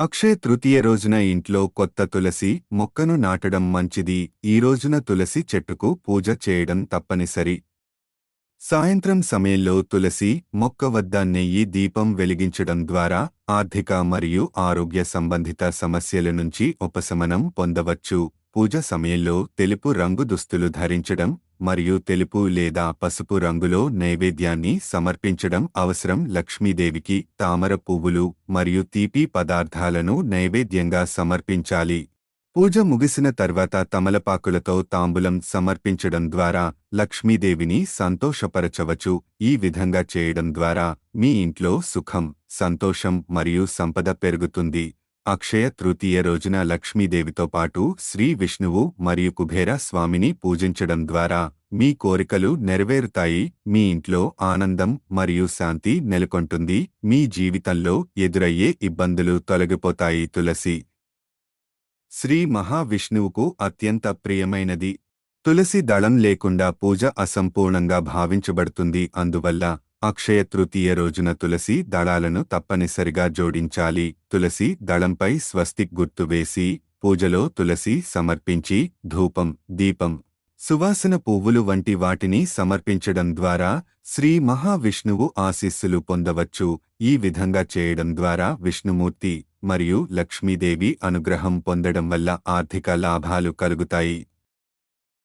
అక్షయ తృతీయ రోజున ఇంట్లో కొత్త తులసి మొక్కను నాటడం మంచిది. ఈ రోజున తులసి చెట్టుకు పూజ చేయడం తప్పనిసరి. సాయంత్రం సమయంలో తులసి మొక్క వద్ద నెయ్యి దీపం వెలిగించడం ద్వారా ఆర్థిక మరియు ఆరోగ్య సంబంధిత సమస్యల నుంచి ఉపశమనం పొందవచ్చు. పూజ సమయంలో తెలుపు రంగు దుస్తులు ధరించడం మరియు తెలుపు లేదా పసుపు రంగులో నైవేద్యాన్ని సమర్పించడం అవసరం. లక్ష్మీదేవికి తామర పువ్వులు మరియు తీపి పదార్థాలను నైవేద్యంగా సమర్పించాలి. పూజ ముగిసిన తర్వాత తమలపాకులతో తాంబూలం సమర్పించడం ద్వారా లక్ష్మీదేవిని సంతోషపరచవచ్చు. ఈ విధంగా చేయడం ద్వారా మీ ఇంట్లో సుఖం సంతోషం మరియు సంపద పెరుగుతుంది. అక్షయ తృతీయ రోజున లక్ష్మీదేవితో పాటు శ్రీ విష్ణువు మరియు కుబేర స్వామిని పూజించడం ద్వారా మీ కోరికలు నెరవేరుతాయి మీ ఇంట్లో ఆనందం మరియు శాంతి నెలకొంటుంది మీ జీవితంలో ఎదురయ్యే ఇబ్బందులు తొలగిపోతాయి. తులసి శ్రీ మహావిష్ణువుకు అత్యంత ప్రియమైనది. తులసి దళం లేకుండా పూజ అసంపూర్ణంగా భావించబడుతుంది. అందువల్ల అక్షయ తృతీయ రోజున తులసి దళాలను తప్పనిసరిగా జోడించాలి. తులసి దళంపై స్వస్తిక్ గుర్తు వేసి పూజలో తులసి సమర్పించి ధూపం దీపం సువాసన పువ్వులు వంటి వాటిని సమర్పించడం ద్వారా శ్రీ మహావిష్ణువు ఆశీస్సులు పొందవచ్చు. ఈ విధంగా చేయడం ద్వారా విష్ణుమూర్తి మరియు లక్ష్మీదేవి అనుగ్రహం పొందడం వల్ల ఆర్థిక లాభాలు కలుగుతాయి.